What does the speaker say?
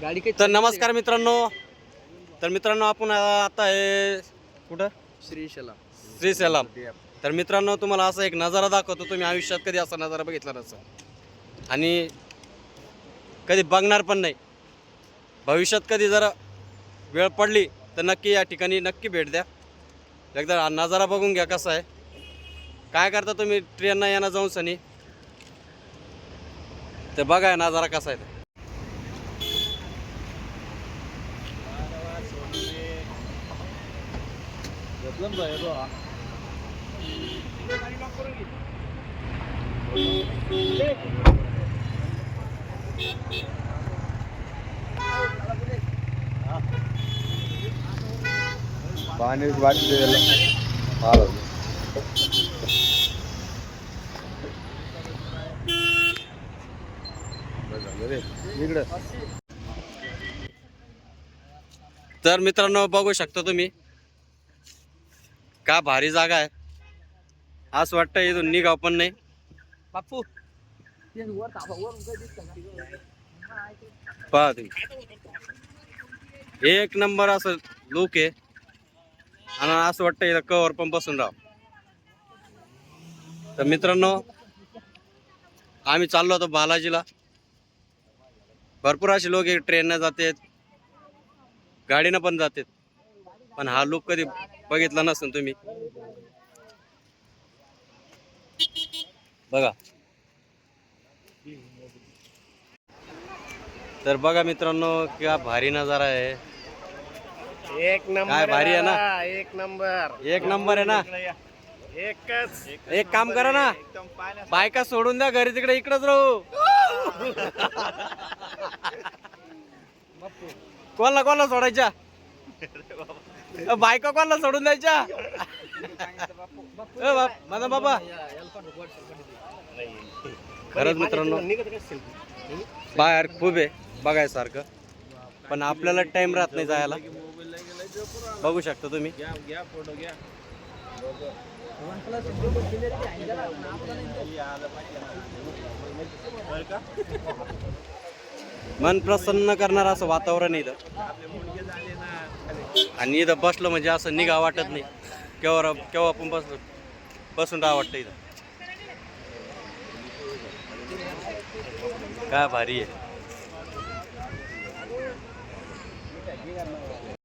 गाडी काही तर नमस्कार मित्रांनो. तर मित्रांनो आपण आता आहे कुठं? श्री शला श्री सेलम. तर मित्रांनो तुम्हाला असा एक नजारा दाखवतो. तुम्ही आयुष्यात कधी असा नजारा बघितला नसेल. आणि कधी बघणार पण नाही. भविष्यात कधी जरा वेळ पडली तर नक्की या ठिकाणी नक्की भेट द्या. एकदा हा नजारा बघून घ्या कसा आहे. काय करता तुम्ही? ट्रेननं येणं जाऊन सनी. ते बघा हा नजारा कसा आहे. ते. पाणी वाटते इकडं तर मित्रांनो बघू शकता तुम्ही का भारी जागा आहे. असं वाटतं इथून निघाव पण नाही. बापू. ते पहा तुम्ही. एक नंबर असं लुक आहे. आणि असं वाटतं इथं कवर पण बसून राव तर मित्रांनो आम्ही चाललो होतो बालाजीला. भरपूर असे लोक ट्रेननं जातात. गाडीनं पण जातात. पण हा लुक कधी बघितला नसेल तुम्ही. बघा. तर बघा मित्रांनो क्या भारी नजारा आहे. एक नंबर काय भारी आहे ना? एक नंबर. एक नंबर आहे ना? एकच. एक काम करा ना. बायका सोडून द्या घरी तिकडे इकडेच राहू. कोणाला कोणाला सोडायच्या? बायका कोणाला सोडून द्यायच्या? अ, माझा बाबा. खरंच मित्रांनो बाहेर खूप आहे बघायसारखं पण आपल्याला टाइम राहत नाही जायला. बघू शकता तुम्ही. मन प्रसन्न करणार असं वातावरण इथं. आणि इथं बसलं म्हणजे असं निघा वाटत नाही. केव्हा केव्हा आपण बसलो बसून राहा वाटतं इथं. काय भारी आहे.